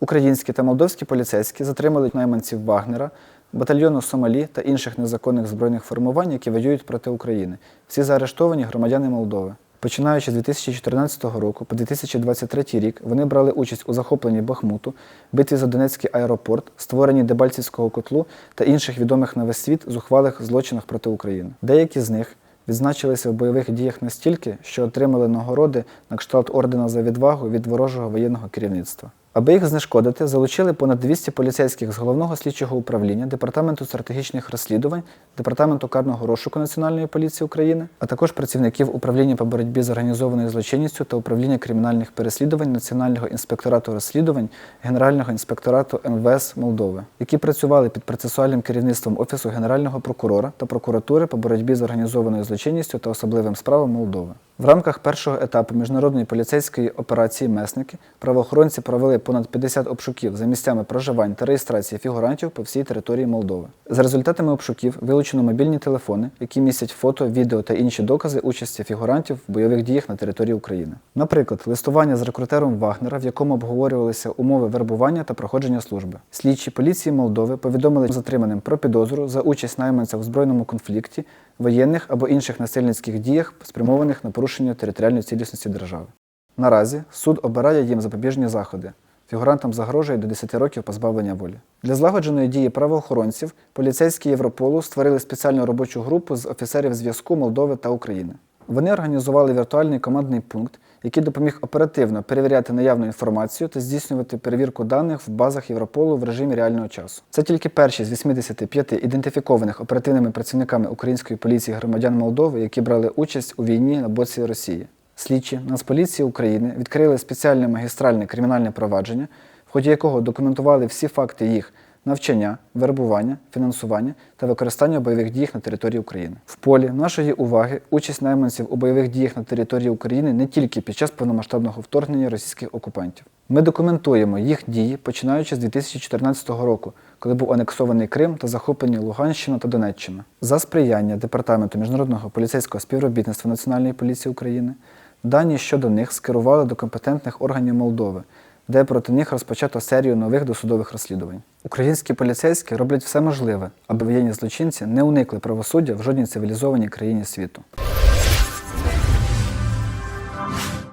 Українські та молдовські поліцейські затримали найманців Вагнера, батальйону Сомалі та інших незаконних збройних формувань, які воюють проти України. Всі заарештовані громадяни Молдови. Починаючи з 2014 року по 2023 рік вони брали участь у захопленні Бахмуту, битві за Донецький аеропорт, створенні Дебальцівського котлу та інших відомих на весь світ зухвалих злочинах проти України. Деякі з них відзначилися в бойових діях настільки, що отримали нагороди на кшталт ордена за відвагу від ворожого воєнного керівництва. Аби їх знешкодити, залучили понад 200 поліцейських з головного слідчого управління, департаменту стратегічних розслідувань, департаменту карного розшуку Національної поліції України, а також працівників управління по боротьбі з організованою злочинністю та управління кримінальних переслідувань Національного інспекторату розслідувань Генерального інспекторату МВС Молдови, які працювали під процесуальним керівництвом Офісу Генерального прокурора та прокуратури по боротьбі з організованою злочинністю та особливим справам Молдови. В рамках першого етапу міжнародної поліцейської операції Месники правоохоронці провели понад 50 обшуків за місцями проживань та реєстрації фігурантів по всій території Молдови. За результатами обшуків вилучено мобільні телефони, які містять фото, відео та інші докази участі фігурантів в бойових діях на території України. Наприклад, листування з рекрутером Вагнера, в якому обговорювалися умови вербування та проходження служби. Слідчі поліції Молдови повідомили затриманим про підозру за участь найманця в збройному конфлікті, воєнних або інших насильницьких діях, спрямованих на порушення територіальної цілісності держави. Наразі суд обирає їм запобіжні заходи. Фігурантам загрожує до 10 років позбавлення волі. Для злагодженої дії правоохоронців поліцейські Європолу створили спеціальну робочу групу з офіцерів зв'язку Молдови та України. Вони організували віртуальний командний пункт, який допоміг оперативно перевіряти наявну інформацію та здійснювати перевірку даних в базах Європолу в режимі реального часу. Це тільки перші з 85 ідентифікованих оперативними працівниками української поліції громадян Молдови, які брали участь у війні на боці Росії. Слідчі Нацполіції України відкрили спеціальне магістральне кримінальне провадження, в ході якого документували всі факти їх навчання, вербування, фінансування та використання бойових діях на території України. В полі нашої уваги участь найманців у бойових діях на території України не тільки під час повномасштабного вторгнення російських окупантів. Ми документуємо їх дії починаючи з 2014 року, коли був анексований Крим та захоплені Луганщина та Донеччина. За сприяння Департаменту міжнародного поліцейського співробітництва Національної поліції України дані щодо них скерували до компетентних органів Молдови, де проти них розпочато серію нових досудових розслідувань. Українські поліцейські роблять все можливе, аби воєнні злочинці не уникли правосуддя в жодній цивілізованій країні світу.